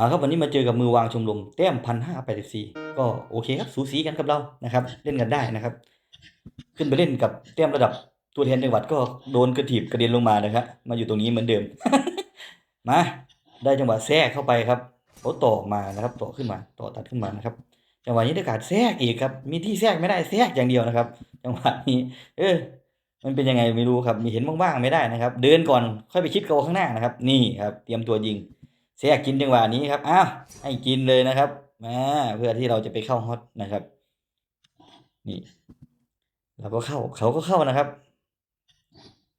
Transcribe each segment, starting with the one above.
มาครับวันนี้มาเจอกับมือวางชมรมแต้มพันห้าแปดสิบสี่ก็โอเคครับสูสีกันกับเรานะครับ เล่นกันได้นะครับ ขึ้นไปเล่นกับแต้มระดับตัวแทนจังหวัดก็โดนกระถีบกระเด็นลงมานะครับมาอยู่ตรงนี้เหมือนเดิม มาได้จังหวะแทรกเข้าไปครับเขาต่อมานะครับ ต่อขึ้นมาต่อตัดขึ้นมานะครับจังหวะนี้ได้การแทรกอีกครับ มีที่แทรกไม่ได้แทรกอย่างเดียวนะครับ จังหวะนี้ เออ มันเป็นยังไงไม่รู้ครับ มีเห็นบ้างๆไม่ได้นะครับ เดินก่อนค่อยไปคิดเกาข้างหน้านะครับ นี่ครับ เตรียมตัวยิง แทรกกินจังหวะนี้ครับอ้าวให้กินเลยนะครับมาเพื่อที่เราจะไปเข้าฮอตนะครับ นี่เราก็เข้าเขาก็เข้านะครับ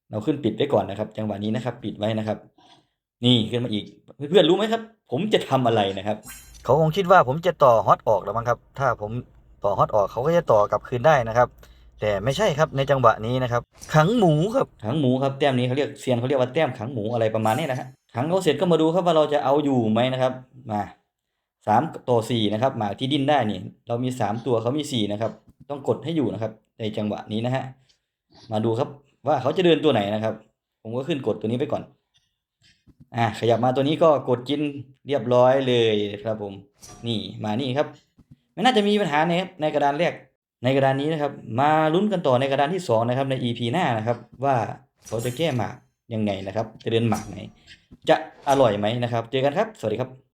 เราขึ้นปิดไว้ก่อนนะครับ จังหวะนี้นะครับ ปิดไว้นะครับ นี่ขึ้นมาอีกเพื่อนๆรู้ไหมครับ ผมจะทำอะไรนะครับ เขาคงคิดว่าผมจะต่อฮอตออกแล้วมั้งครับ ถ้าผมต่อฮอตออกเขาก็จะต่อกลับคืนได้นะครับ แต่ไม่ใช่ครับในจังหวะนี้นะครับ ขังหมูครับขังหมูครับแต้มนี้เขาเรียกเซียนเขาเรียกว่าแต้มขังหมูอะไรประมาณนี้นะฮะ ขังเขาเสร็จก็มาดูครับว่าเราจะเอาอยู่ไหมนะครับ มาสามต่อสี่นะครับหมาที่ดิ้นได้นี่เรามีสามตัวเขามีสี่นะครับ ต้องกดให้อยู่นะครับ ในจังหวะนี้นะฮะมาดูครับว่าเขาจะเดินตัวไหนนะครับ ผมก็ขึ้นกดตัวนี้ไปก่อน อ่าขยับมาตัวนี้ก็กดกินเรียบร้อยเลยครับผม นี่มานี่ครับ ไม่น่าจะมีปัญหาในในกระดานแรกในกระดานนี้นะครับ มาลุ้นกันต่อในกระดานที่สองนะครับใน EP หน้านะครับ ว่าเขาจะแก้หมาก ยังไงนะครับ จะเดินหมากไหน จะอร่อยไหมนะครับ เจอกันครับ สวัสดีครับ